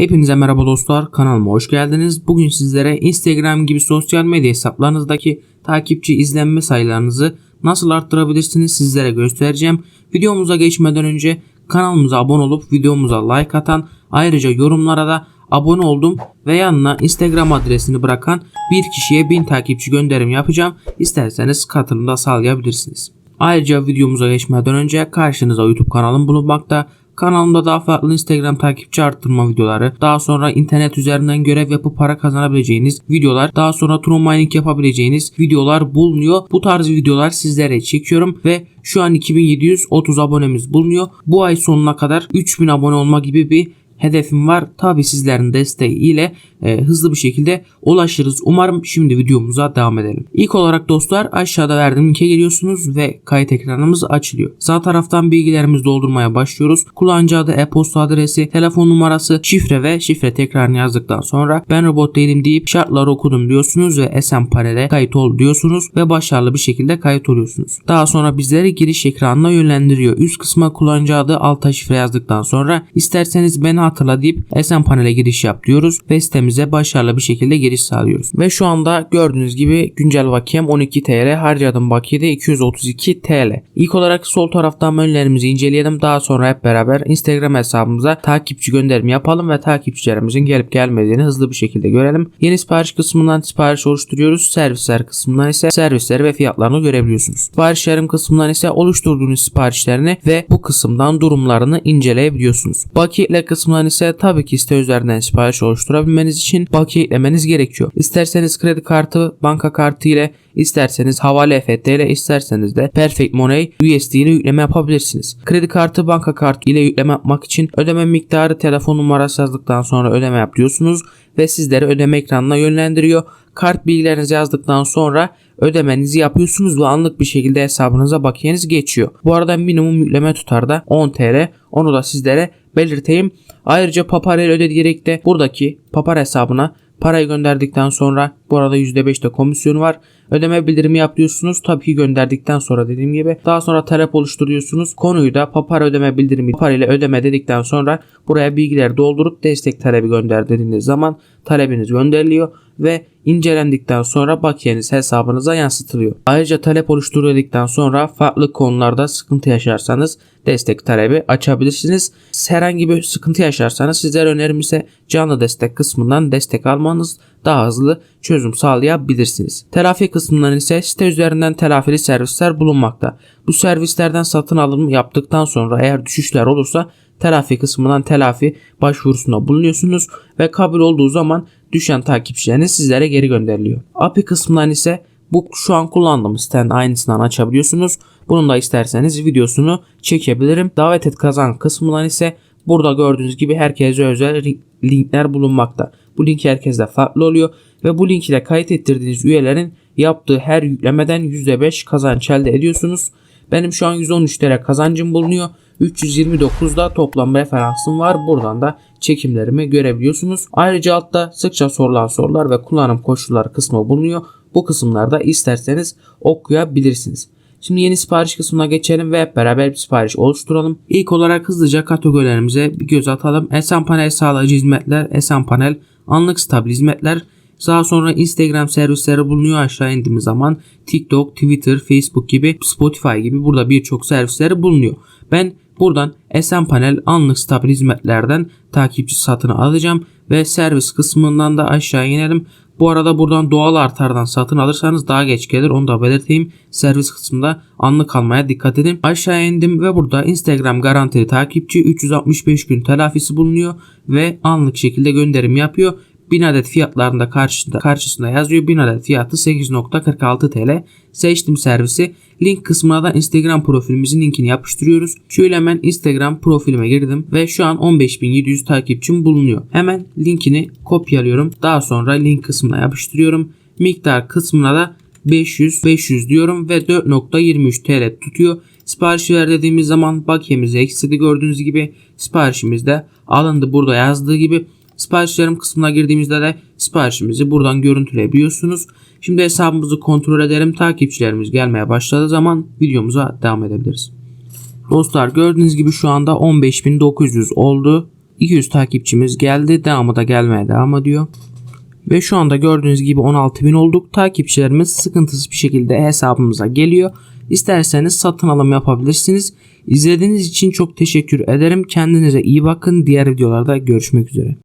Hepinize merhaba dostlar kanalıma hoş geldiniz. Bugün sizlere Instagram gibi sosyal medya hesaplarınızdaki takipçi izlenme sayılarınızı nasıl arttırabilirsiniz sizlere göstereceğim. Videomuza geçmeden önce kanalımıza abone olup videomuza like atan ayrıca yorumlara da abone oldum ve yanına Instagram adresini bırakan bir kişiye 1000 takipçi gönderim yapacağım. İsterseniz katılımda sağlayabilirsiniz. Ayrıca videomuza geçmeden önce karşınıza YouTube kanalım bulunmakta. Kanalımda daha farklı Instagram takipçi arttırma videoları, daha sonra internet üzerinden görev yapıp para kazanabileceğiniz videolar, daha sonra true mining yapabileceğiniz videolar bulunuyor. Bu tarz videolar sizlere çekiyorum ve şu an 2730 abonemiz bulunuyor. Bu ay sonuna kadar 3000 abone olma gibi bir hedefim var. Tabi sizlerin desteği ile e, hızlı bir şekilde ulaşırız. Umarım şimdi videomuza devam edelim. İlk olarak dostlar aşağıda verdiğim linke geliyorsunuz ve kayıt ekranımız açılıyor. Sağ taraftan bilgilerimizi doldurmaya başlıyoruz. Kullanıcı adı, e-posta adresi, telefon numarası, şifre ve şifre tekrarını yazdıktan sonra ben robot değilim deyip şartları okudum diyorsunuz ve SM panele kayıt ol diyorsunuz ve başarılı bir şekilde kayıt oluyorsunuz. Daha sonra bizleri giriş ekranına yönlendiriyor. Üst kısma kullanıcı adı, alta şifre yazdıktan sonra isterseniz beni hatırla deyip SM panele giriş yap diyoruz ve sitemize başarılı bir şekilde giriş sağlıyoruz. Ve şu anda gördüğünüz gibi güncel bakiyem 12 TL, harcadığım bakiye de 232 TL. İlk olarak sol taraftan menülerimizi inceleyelim. Daha sonra hep beraber Instagram hesabımıza takipçi gönderimi yapalım ve takipçilerimizin gelip gelmediğini hızlı bir şekilde görelim. Yeni sipariş kısmından sipariş oluşturuyoruz. Servisler kısmından ise servisleri ve fiyatlarını görebiliyorsunuz. Siparişlerim kısmından ise oluşturduğunuz siparişlerini ve bu kısımdan durumlarını inceleyebiliyorsunuz. Bakiyeler kısmından ise tabii ki site üzerinden sipariş oluşturabilmeniz için bakiye eklemeniz gerekiyor. İsterseniz kredi kartı, banka kartı ile isterseniz havale EFT ile isterseniz de Perfect Money USD ile yükleme yapabilirsiniz. Kredi kartı, banka kartı ile yükleme yapmak için ödeme miktarı telefon numarası yazdıktan sonra ödeme yapıyorsunuz ve sizleri ödeme ekranına yönlendiriyor. Kart bilgilerinizi yazdıktan sonra ödemenizi yapıyorsunuz ve anlık bir şekilde hesabınıza bakiyeniz geçiyor. Bu arada minimum yükleme tutar da 10 TL. Onu da sizlere belirteyim. Ayrıca Papar ile öde diyerek de buradaki Papar hesabına parayı gönderdikten sonra bu arada %5 de komisyonu var. Ödeme bildirimi yapıyorsunuz. Tabii ki gönderdikten sonra dediğim gibi. Daha sonra talep oluşturuyorsunuz. Konuyu da Papar ödeme bildirimi Papar ile ödeme dedikten sonra buraya bilgileri doldurup destek talebi gönder dediğiniz zaman talebiniz gönderiliyor ve incelendikten sonra bakiyeniz hesabınıza yansıtılıyor. Ayrıca talep oluşturuldıktan sonra farklı konularda sıkıntı yaşarsanız destek talebi açabilirsiniz. Herhangi bir sıkıntı yaşarsanız sizler önerim ise canlı destek kısmından destek almanız daha hızlı çözüm sağlayabilirsiniz. Telafi kısmından ise site üzerinden telafili servisler bulunmakta. Bu servislerden satın alım yaptıktan sonra eğer düşüşler olursa telafi kısmından telafi başvurusunda bulunuyorsunuz ve kabul olduğu zaman düşen takipçileriniz sizlere geri gönderiliyor. API kısmından ise bu şu an kullandığımız sitenin aynısından açabiliyorsunuz. Bunun da isterseniz videosunu çekebilirim. Davet et kazan kısmından ise burada gördüğünüz gibi herkese özel linkler bulunmakta. Bu link herkeste farklı oluyor ve bu link ile kayıt ettirdiğiniz üyelerin yaptığı her yüklemeden %5 kazanç elde ediyorsunuz. Benim şu an 113 TL kazancım bulunuyor. 329'da toplam referansım var. Buradan da çekimlerimi görebiliyorsunuz. Ayrıca altta sıkça sorulan sorular ve kullanım koşulları kısmı bulunuyor. Bu kısımlarda isterseniz okuyabilirsiniz. Şimdi yeni sipariş kısmına geçelim ve hep beraber bir sipariş oluşturalım. İlk olarak hızlıca kategorilerimize bir göz atalım. Esen panel sağlayıcı hizmetler, Esen panel anlık stabil hizmetler, daha sonra Instagram servisleri bulunuyor aşağı indiğimiz zaman TikTok, Twitter, Facebook gibi Spotify gibi burada birçok servisleri bulunuyor. Ben buradan Esen Panel anlık stabil hizmetlerden takipçi satın alacağım ve servis kısmından da aşağı inelim. Bu arada buradan doğal artardan satın alırsanız daha geç gelir onu da belirteyim. Servis kısmında anlık almaya dikkat edin. Aşağı indim ve burada Instagram garantili takipçi 365 gün telafisi bulunuyor ve anlık şekilde gönderim yapıyor. 1000 adet fiyatlarında karşısında, karşısında yazıyor. 1000 adet fiyatı 8.46 TL. Seçtim servisi. Link kısmına da Instagram profilimizin linkini yapıştırıyoruz. Şöyle hemen Instagram profilime girdim ve şu an 15.700 takipçim bulunuyor. Hemen linkini kopyalıyorum. Daha sonra link kısmına yapıştırıyorum. Miktar kısmına da 500 500 diyorum ve 4.23 TL tutuyor. Sipariş ver dediğimiz zaman bakiyemizi eksildi gördüğünüz gibi siparişimiz de alındı burada yazdığı gibi Siparişlerim kısmına girdiğimizde de siparişimizi buradan görüntüleyebiliyorsunuz. Şimdi hesabımızı kontrol edelim. Takipçilerimiz gelmeye başladığı zaman videomuza devam edebiliriz. Dostlar gördüğünüz gibi şu anda 15.900 oldu. 200 takipçimiz geldi. Devamı da gelmeye devam ediyor. Ve şu anda gördüğünüz gibi 16.000 olduk. Takipçilerimiz sıkıntısız bir şekilde hesabımıza geliyor. İsterseniz satın alım yapabilirsiniz. İzlediğiniz için çok teşekkür ederim. Kendinize iyi bakın. Diğer videolarda görüşmek üzere.